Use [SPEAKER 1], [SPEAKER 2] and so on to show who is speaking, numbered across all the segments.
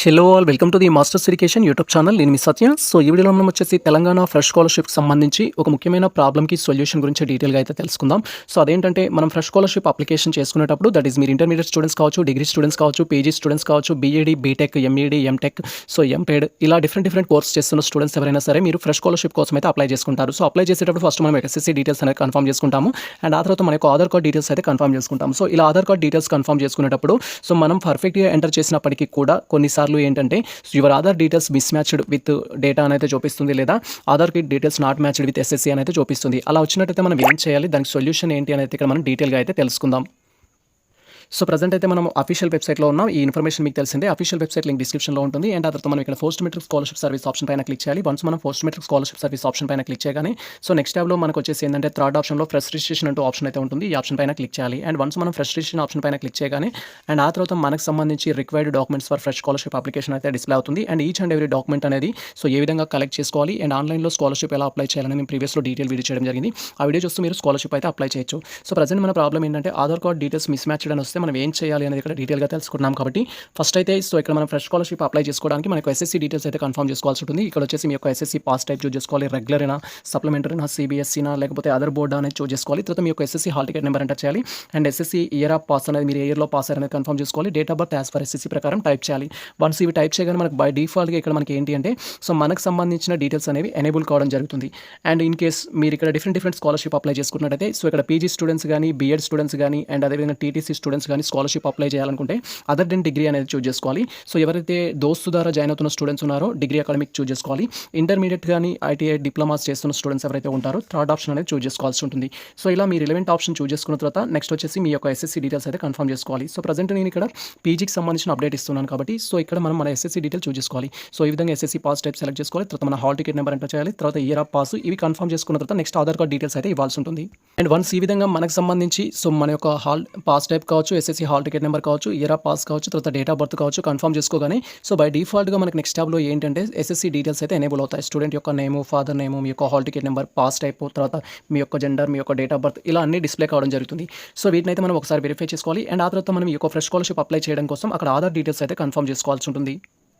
[SPEAKER 1] Hello all welcome to the masters education YouTube channel నేను మీ సత్య. So ఈ వీడియోలో మనం వచ్చేసి తెలంగాణ ఫ్రెష్ స్కాలర్షిప్కి సంబంధించి ఒక ముఖ్యమైన ప్రాబ్లమ్కి సొల్యూషన్ గురించి డీటెయిల్గా అయితే తెలుసుకుందాం. సో అదేంటంటే మనం ఫ్రెష్ స్కాలర్షిప్ అప్లికేషన్ చేసుకునేటప్పుడు దట్ ఈస్ మీరు ఇంటర్మీడియట్ స్టూడెంట్స్ కావచ్చు డిగ్రీ స్టూడెంట్స్ కావచ్చు పీజీ స్టూడెంట్స్ కావచ్చు BEd BTech MEd MTech so MPEd ఇలా డిఫరెంట్ డిఫరెంట్ కోర్స్ చేస్తున్న స్టూడెంట్స్ ఎవరైనా సరే మీరు ఫ్రెష్ స్కాలర్షిప్ కోసం అయితే అప్లై చేసుకుంటారు. సో అప్లై చేసేటప్పుడు ఫస్ట్ మనం ఎస్ఎస్సీ డీటెయిల్స్ అనేది కన్ఫర్మ్ చేసుకుంటాము. అండ్ ఆ తర్వాత మనకు ఆధార్ కార్డ్ డీటెయిల్స్ అయితే కన్ఫర్మ్ చేసుకుంటాం సో ఇలా ఆధార్ కార్డ్ డీటెయిల్స్ కన్ఫర్మ్ చేసుకునేటప్పుడు సో మనం పర్ఫెక్ట్గా ఎంటర్ చేసినప్పటికీ కూడా కొన్నిసార్లు ఏంటంటే your Aadhaar details mismatched with data అనేది చూపిస్తుంది లేదా ఆధార్కి details not matched with SSC అనేది చూపిస్తుంది. అలా వచ్చినట్టయితే మనం ఏం చేయాలి? దానికి సొల్యూషన్ ఏంటి అనేది ఇక్కడ మనం డీటెయిల్గా అయితే తెలుసుకుందాం. సో ప్రజెంట్ అయితే మనం అఫీషియల్ వెబ్సైట్లో ఉన్నాం. ఈ ఇన్ఫర్మేషన్ మీకు తెలిసిందే. అఫీషియల్ వెబ్సైట్ లింక్ డిస్క్రిప్షన్లో ఉంటుంది. అండ్ అతను తర్వాత మనం ఇక్కడ post matric scholarship service option పైన క్లిక్ చేయాలి. వన్స్ మనం post matric scholarship service option పైన క్లిక్ చేయగానే సో నెక్స్ట్ ట్యాబ్లో మనకు వచ్చేసి ఏంటంటే థర్డ్ ఆప్షన్లో ఫ్రెష్ రిజిస్ట్రేషన్ అంటూ ఆప్షన్ అయితే ఉంటుంది. ఈ ఆప్షన్ పైన క్లిక్ చేయాలి. అండ్ వన్స్ మనం ఫ్రెష్ రిజిస్ట్రేషన్ ఆప్షన్ పైన క్లిక్ చేయగానే అండ్ ఆ తర్వాత మనకు సంబంధించి required documents for fresh scholarship application అయితే డిస్ప్లే అవుతుంది. And each and every document అనేది సో ఏ విధంగా కలెక్ట్ చేసుకోవాలి? అండ్ ఆన్లైన్లో స్కాలర్షిప్ ఎలా అప్లై చేయాలని మేము ప్రీవియస్లో డీటెయిల్ వీడియో చేయడం జరిగింది. ఆ వీడియో చూస్తూ మీరు స్కాలర్షిప్ అయితే అప్లై చేయొచ్చు. సో ప్రజెంట్ మన ప్రాబ్లం ఏంటంటే Aadhaar card details mismatch అని వస్తే మనం ఏం చేయాలి అనేది ఇక్కడ డీటెయిల్గా తెలుసుకున్నాం కాబట్టి ఫస్ట్ అయితే సో ఇక్కడ మనం ఫ్రెష్ స్కాలర్షిప్ అప్లై చేసుకోవడానికి మనకు ఎస్ఎస్సీ డీటెయిల్స్ అయితే కన్ఫర్మ్ చేసుకోవాల్సి ఉంటుంది. ఇక్కడ వచ్చేసి మీ యొక్క ఎస్ఎస్సీ పాస్ టైప్ చూస్ చేసుకోవాలి రెగ్యులర్ అయినా సప్లిమెంటరీనా సిబిఎస్సీనా లేకపోతే అదర్ బోర్డ్ అనేది చూస్ చేసుకోవాలి. తర్వాత మీ యొక్క SSC hall ticket number enter చేయాలి. And SSC year of pass అనేది మీరు ఇయర్లో పాస్ అనేది కన్ఫర్మ్ చేసుకోవాలి. Date of birth as per SSC ప్రకారం టైప్ చేయాలి. వన్స్ ఇవి టైప్ చేయగానే మనకు బై డిఫాల్ట్గా ఇక్కడ మనకి ఏంటి అంటే సో మనకు సంబంధించిన డీటెయిల్స్ అనేవి ఎనేబుల్ కావడం జరుగుతుంది. అండ్ ఇన్ కేస్ మీరు ఇక్కడ డిఫరెంట్ డిఫరెంట్ స్కాలర్షిప్ అప్లై చేసుకున్నట్టయితే సో ఇక్కడ పీజీ స్టూడెంట్స్ కానీ బీఎడ్ స్టూడెంట్స్ కానీ అండ్ అదేవిధంగా టీటీసీ స్టూడెంట్స్ కానీ స్కాలర్షిప్ అప్లై చేయాలనుకుంటే అదర్ దెన్ డిగ్రీ అనేది చూస్ చేసుకోవాలి. సో ఎవరైతే దోస్తు ద్వారా జాయిన్ అవుతున్న స్టూడెంట్స్ ఉన్నారో డిగ్రీ అకాడమిక్ చూస్ చేసుకోవాలి. ఇంటర్మీడియట్ కానీ ఐటీఐ డిప్లొమాస్ చేస్తున్న స్టూడెంట్స్ ఎవరైతే ఉంటారో థర్డ్ ఆప్షన్ అనేది చూస్ చేసుకోవాల్సి ఉంటుంది. సో ఇలా మీరు రిలవెంట్ ఆప్షన్ చూస్ చేసుకున్న తర్వాత నెక్స్ట్ వచ్చేసి మీ యొక్క ఎస్ఎస్సీ డీటెయిల్స్ అయితే కన్ఫర్మ్ చేసుకోవాలి. సో ప్రజెంట్ నేను ఇక్కడ పీజీకి సంబంధించిన అప్డేట్ ఇస్తున్నాను కాబట్టి సో ఇక్కడ మనం మన ఎస్ఎస్సీ డీటెయిల్ చూస్ చేసుకోవాలి. సో ఈ విధంగా ఎస్ఎస్సీ పాస్ టైప్ సెలెక్ట్ చేసుకోవాలి. తర్వాత మన హాల్ టికెట్ నెంబర్ ఎంటర్ చేయాలి. తర్వాత ఇయర్ ఆఫ్ పాస్ ఇవి కన్ఫర్మ్ చేసుకున్న తర్వాత నెక్స్ట్ ఆధార్ కార్డ్ డీటెయిల్స్ అయితే ఇవ్వాల్సి ఉంటుంది. అండ్ వన్స్ ఈ విధంగా మనకు సంబంధించి సో మన యొక్క హాల్ పాస్ టైప్ కావచ్చు ఎస్ఎస్సీ హాల్ టికెట్ నెంబర్ కావచ్చు ఇయర్ ఆఫ్ పాస్ కావచ్చు తర్వాత డేట్ ఆఫ్ బర్త్ కావచ్చు కన్ఫర్మ్ చేసుకోగానే సో బై డిఫాల్ట్గా మనకి నెక్స్ట్ ట్యాబ్లో ఏంటంటే ఎస్ఎస్సీ డీటెయిల్స్ అయితే ఎనేబుల్ అవుతాయి. స్టూడెంట్ యొక్క నేము ఫాదర్ నేము మీ యొక్క hall ticket number pass type తర్వాత మీ యొక్క జెండర్ మీ యొక్క డేట్ ఆఫ్ బర్త్ ఇలా అన్ని డిస్ప్లే కావడం జరుగుతుంది. సో వీటిని అయితే మనం ఒకసారి వెరిఫై చేసుకోవాలి. అండ్ ఆ తర్వాత మనం ఈ యొక్క ఫ్రెష్ స్కాలర్షిప్ అప్లై చేయడం కోసం అక్కడ ఆధార్ డీటెయిల్స్ అయితే కన్ఫర్మ్ చేసుకోవాల్సి ఉంటుంది.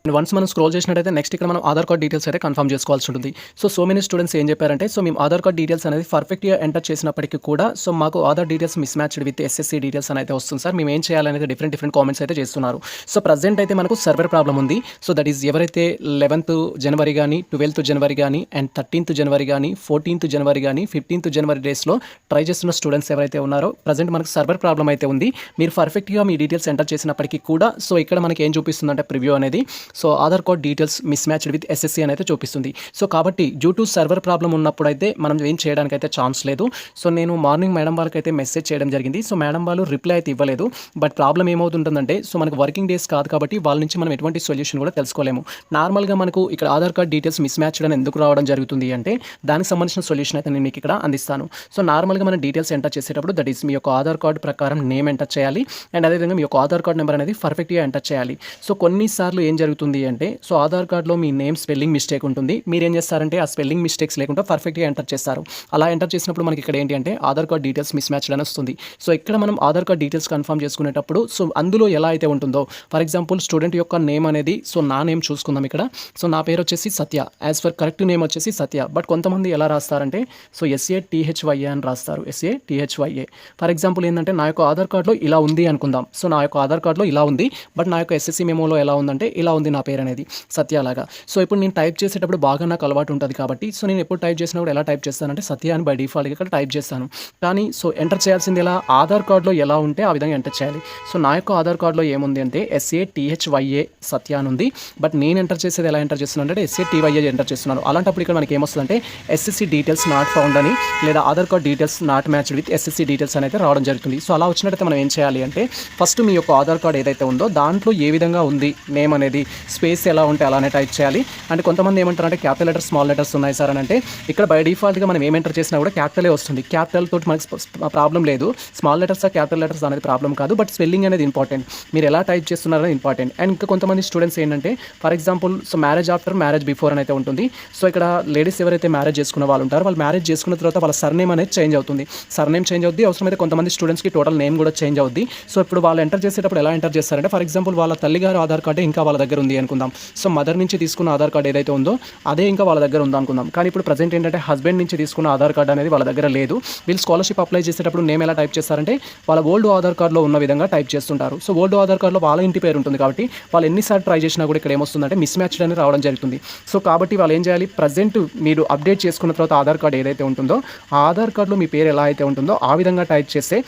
[SPEAKER 1] అండ్ వన్స్ మనం స్క్రోల్ చేసినట్టయితే నెక్స్ట్ ఇక్కడ మనం ఆధార్ కార్డ్ డీటెయిల్స్ అయితే కన్ఫర్మ్ చేసుకోవాల్సి ఉంటుంది. సో సో మెనీ స్టూడెంట్స్ ఏం చెప్పారంటే సో మేము ఆధార్ కార్డ్ డీటెయిల్స్ అనేది పర్ఫెక్ట్గా ఎంటర్ చేసినప్పటికీ కూడా సో మాకు Aadhaar details mismatched with SSC details అయితే వస్తుంది సార్. మేము ఏం చేయాలనేది డిఫరెంట్ డిఫరెంట్ కామెంట్స్ అయితే చేస్తున్నారు. సో ప్రజెంట్ అయితే మనకు సర్వర్ ప్రాబ్లం ఉంది. సో దట్ ఈస్ ఎవరైతే లెవెన్త్ జనవరి కానీ ట్వెల్త్ జనవరి కానీ అండ్ థర్టీన్త్ జనవరి కానీ ఫోర్టీన్త్ జనవరి కానీ ఫిఫ్టీన్త్ జనవరి డేస్లో ట్రై చేస్తున్న స్టూడెంట్స్ ఎవరైతే ఉన్నారో ప్రజెంట్ మనకు సర్వర్ ప్రాబ్లం అయితే ఉంది. మీరు పర్ఫెక్ట్గా మీ డీటెయిల్స్ ఎంటర్ చేసినప్పటికీ కూడా సో ఇక్కడ మనకి ఏం చూపిస్తుందంటే ప్రివ్యూ అనేది. So Aadhaar card details mismatched with SSC అని అయితే చూపిస్తుంది. సో కాబట్టి డ్యూ టు సర్వర్ ప్రాబ్లం ఉన్నప్పుడు అయితే మనం ఏం చేయడానికి అయితే ఛాన్స్ లేదు. సో నేను మార్నింగ్ మేడం వాళ్ళకి అయితే మెసేజ్ చేయడం జరిగింది. సో మేడం వాళ్ళు రిప్లై అయితే ఇవ్వలేదు. బట్ ప్రాబ్లం ఏమవుతుంటుందంటే సో మనకు వర్కింగ్ డేస్ కాదు కాబట్టి వాళ్ళ నుంచి మనం ఎటువంటి సొల్యూషన్ కూడా తెలుసుకోలేము. నార్మల్గా మనకు ఇక్కడ Aadhaar card details mismatched అని ఎందుకు రావడం జరుగుతుంది అంటే దానికి సంబంధించిన సొల్యూషన్ అయితే నేను మీకు ఇక్కడ అందిస్తాను. సో నార్మల్గా మనం డీటెయిల్స్ ఎంటర్ చేసేటప్పుడు దట్ ఈస్ మీ యొక్క ఆధార్ కార్డ్ ప్రకారం నేమ్ ఎంటర్ చేయాలి. అండ్ అదేవిధంగా మీ యొక్క ఆధార్ కార్డ్ నెంబర్ అనేది పర్ఫెక్ట్గా ఎంటర్ చేయాలి. సో కొన్నిసార్లు ఏం జరుగుతుంది అంటే సో ఆధార్ కార్డ్లో మీ నేమ్ స్పెల్లింగ్ మిస్టేక్ ఉంటుంది. మీరు ఏం చేస్తారంటే ఆ స్పెల్లింగ్ మిస్టేక్స్ లేకుండా పర్ఫెక్ట్గా ఎంటర్ చేస్తారు. అలా ఎంటర్ చేసినప్పుడు మనకి ఇక్కడ ఏంటి అంటే Aadhaar card details mismatch అని వస్తుంది. సో ఇక్కడ మనం ఆధార్ కార్డ్ డీటెయిల్స్ కన్ఫర్మ్ చేసుకునేటప్పుడు సో అందులో ఎలా అయితే ఉంటుందో ఫర్ ఎగ్జాంపుల్ స్టూడెంట్ యొక్క నేమ్ అనేది సో నా నేమ్ చూసుకుందాం ఇక్కడ. సో నా పేరు వచ్చేసి Satya. As per correct name వచ్చేసి సత్య. బట్ కొంతమంది ఎలా రాస్తారంటే సో ఎస్ఏ టీహెచ్వైఏ అని రాస్తారు. ఎస్ఏ టీహెచ్వైఏ ఫర్ ఎగ్జాంపుల్ ఏంటంటే నా యొక్క ఆధార్ కార్డులో ఇలా ఉంది అనుకుందాం. సో నా యొక్క ఆధార్ కార్డులో ఇలా ఉంది. బట్ నా యొక్క ఎస్ఎస్సీ మెమోలో ఎలా ఉందంటే ఇలా ఉంది నా పేరు అనేది సత్యలాగా సో ఇప్పుడు నేను టైప్ చేసేటప్పుడు బాగా నాకు అలవాటు ఉంటుంది కాబట్టి సో నేను ఎప్పుడు టైప్ చేసినప్పుడు ఎలా టైప్ చేస్తానంటే సత్య అని బై డిఫాల్ట్గా ఇక్కడ టైప్ చేస్తాను. కానీ సో ఎంటర్ చేయాల్సింది ఎలా? ఆధార్ కార్డులో ఎలా ఉంటే ఆ విధంగా ఎంటర్ చేయాలి. సో నా యొక్క ఆధార్ కార్డులో ఏముంది అంటే ఎస్ఏ టీహెచ్వైఏ సత్య అని ఉంది. బట్ నేను ఎంటర్ చేసేది ఎలా ఎంటర్ చేస్తున్నాను అంటే ఎస్ఏ టీవైఏ ఎంటర్ చేస్తున్నాను. అలాంటప్పుడు ఇక్కడ మనకి ఏమొస్తుందంటే ఎస్ఎస్సీ డీటెయిల్స్ నాట్ ఫౌండ్ అని లేదా Aadhaar card details not matched with SSC details అనేది రావడం జరుగుతుంది. సో అలా వచ్చినట్టయితే మనం ఏం చేయాలి అంటే ఫస్ట్ మీ యొక్క ఆధార్ కార్డ్ ఏదైతే ఉందో దాంట్లో ఏ విధంగా ఉంది నేమ్ అనేది స్పేస్ ఎలా ఉంటే అలానే టైప్ చేయాలి. అండ్ కొంతమంది ఏమంటారు అంటే క్యాపిటల్ లెటర్స్ స్మాల్ లెటర్స్ ఉన్నాయి సార్ అని అంటే ఇక్కడ బై డిఫాల్ట్గా మనం ఏం ఎంటర్ చేసినా కూడా క్యాపిటలే వస్తుంది. క్యాపిటల్ తోటి మనకి ప్రాబ్లం లేదు. స్మాల్ లెటర్స్ క్యాపిటల్ లెటర్స్ అనేది ప్రాబ్లం కాదు. బట్ స్పెల్లింగ్ అనేది ఇంపార్టెంట్. మీరు ఎలా టైప్ చేస్తున్నారు అనేది ఇంపార్టెంట్. అండ్ ఇంకా కొంతమంది స్టూడెంట్స్ ఏంటంటే for example so marriage after marriage before అని అయితే ఉంటుంది. సో ఇక్కడ లేడీస్ ఎవరైతే మ్యారేజ్ చేసుకున్న వాళ్ళు ఉంటారో వాళ్ళు మ్యారేజ్ చేసుకున్న తర్వాత వాళ్ళ సర్నేమ్ అనేది చేంజ్ అవుతుంది. సర్నేమ్ చేంజ్ అవుద్ది. అవసరమైతే కొంతమంది స్టూడెంట్స్కి టోటల్ నేమ్ కూడా చేంజ్ అవుద్ది. సో ఇప్పుడు వాళ్ళు ఎంటర్ చేసేటప్పుడు ఎలా ఎంటర్ చేస్తారంటే ఫర్ ఎగ్జాంపుల్ వాళ్ళ తల్లిగారు ఆధార్ కార్డు ఇంకా వాళ్ళ దగ్గర ఉంది. ఉంది అనుకుందాం. సో మదర్ నుంచి తీసుకున్న ఆధార్ కార్డ్ ఏదైతే ఉందో అదే ఇంకా వాళ్ళ దగ్గర ఉందా అనుకుందాం కానీ ఇప్పుడు ప్రజెంట్ ఏంటంటే హస్బెండ్ నుంచి తీసుకున్న ఆధార్ కార్డ్ అనేది వాళ్ళ దగ్గర లేదు. వీళ్ళు స్కాలర్షిప్ అప్లై చేసేటప్పుడు నేమ్ ఎలా టైప్ చేస్తారంటే వాళ్ళ ఓల్డ్ ఆధార్ కార్డులో ఉన్న విధంగా టైప్ చేస్తుంటారు. సో ఓల్డ్ ఆధార్ కార్డులో వాళ్ళ ఇంటి పేరు ఉంటుంది కాబట్టి వాళ్ళు ఎన్నిసార్లు ట్రై చేసినా కూడా ఇక్కడ ఏమొస్తుందంటే మిస్ మ్యాచ్ అనేది రావడం జరుగుతుంది. సో కాబట్టి వాళ్ళు ఏం చేయాలి? ప్రజెంట్ మీరు అప్డేట్ చేసుకున్న తర్వాత ఆధార్ కార్డ్ ఏదైతే ఉంటుందో ఆ ఆధార్ కార్డులో మీ పేరు ఎలా అయితే ఉంటుందో ఆ విధంగా టైప్ చేస్తే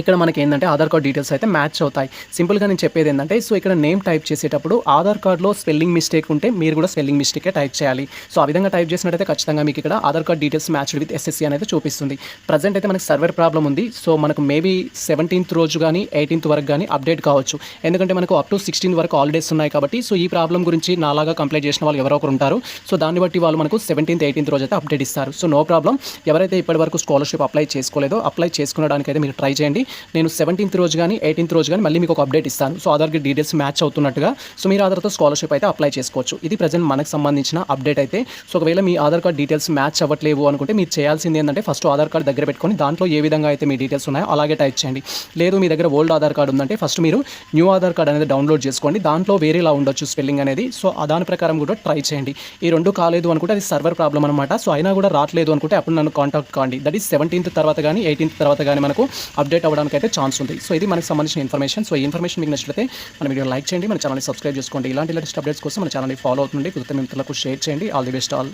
[SPEAKER 1] ఇక్కడ మనకి ఏంటంటే ఆధార్ కార్డ్ డీటెయిల్స్ అయితే మ్యాచ్ అవుతాయి. సింపుల్గా నేను చెప్పేది ఏంటంటే సో ఇక్కడ నేమ్ టైప్ చేసేటప్పుడు ఆధార్ కార్డ్లో స్పెల్లింగ్ మిస్టేక్ ఉంటే మీరు కూడా స్పెల్లింగ్ మిస్టేకే టైప్ చేయాలి. సో ఆ విధంగా టైప్ చేసినట్టయితే ఖచ్చితంగా మీకు ఇక్కడ Aadhaar card details matched with SSC అనేది చూపిస్తుంది. ప్రజెంట్ అయితే మనకి సర్వర్ ప్రాబ్లం ఉంది. సో మనకు మేబీ సెవెంటీన్త్ రోజు కానీ ఎయిటీన్త్ వరకు కానీ అప్డేట్ కావచ్చు. ఎందుకంటే మనకు అప్ టు సిక్స్టీన్ వరకు హాలిడేస్ ఉన్నాయి కాబట్టి సో ఈ ప్రాబ్లం గురించి నాలాగా కంప్లైంట్ చేసిన వాళ్ళు ఎవరో ఒకరు ఉంటారు. సో దాన్ని బట్టి వాళ్ళు మనకు సెవెంటీన్త్ ఎయిటీన్త్ రోజు అయితే అప్డేట్ ఇస్తారు. So no problem. ఎవరైతే ఇప్పటి వరకు స్కాలర్షిప్ అప్లై చేసుకోలేదో అప్లై చేసుకోవడానికి అయితే మీరు ట్రై చేయండి. నేను సెవెంటీన్త్ రోజు కానీ ఎయిటీన్త్ రోజు కానీ మళ్ళీ మీకు ఒక అప్డేట్ ఇస్తాను. సో ఆధార్కి డీటెయిల్స్ మ్యాచ్ అవుతున్నట్టుగా. సో మీరు ఆధార్తో స్కాలర్షిప్ అయితే అప్లై చేసుకోవచ్చు. ఇది ప్రజెంట్ మనకు సంబంధించిన అప్డేట్ అయితే. సో ఒకవేళ మీ ఆధార్ కార్డ్ డీటెయిల్స్ మ్యాచ్ అవ్వట్లేవు అనుకుంటే మీరు చేయాల్సింది ఏంటంటే ఫస్ట్ ఆధార్ కార్డ్ దగ్గర పెట్టుకొని దాంట్లో ఏ విధంగా అయితే మీ డీటెయిల్స్ ఉన్నాయో అలాగే టైప్ చేయండి. లేదు మీ దగ్గర ఓల్డ్ ఆధార్ కార్డ్ ఉందంటే ఫస్ట్ మీరు న్యూ ఆధార్ కార్డ్ అనేది డౌన్లోడ్ చేసుకోండి. దాంట్లో వేరేలా ఉండొచ్చు స్పెల్లింగ్ అనేది. సో దాని ప్రకారం కూడా ట్రై చేయండి. ఈ రెండు కాలేదు అనుకుంటే అది సర్వర్ ప్రాబ్లం అనమాట సో అయినా కూడా రావట్లేదు అనుకుంటే అప్పుడు నన్ను కాంటాక్ట్ కాండి. దట్ ఈస్ సెవెంటీన్త్ తర్వాత కానీ ఎయిటీన్త్ తర్వాత కానీ మనకు అప్డేట్ అవ్వడానికి అయితే ఛాన్స్ ఉంది. సో ఇది మనకి సంబంధించిన ఇన్ఫర్మేషన్ సో ఈ ఇన్ఫర్మేషన్ మీకు నచ్చితే మన వీడియో లైక్ చేయండి మన ఛానల్ని సబ్స్క్రైబ్ చేసుకోండి. ఇలాంటి లేటెస్ట్ అప్డేట్స్ కోసం మన ఛానల్ని ఫాలో అవుతుంది కృతజ్ఞతలకు షేర్ చేయండి. All the best all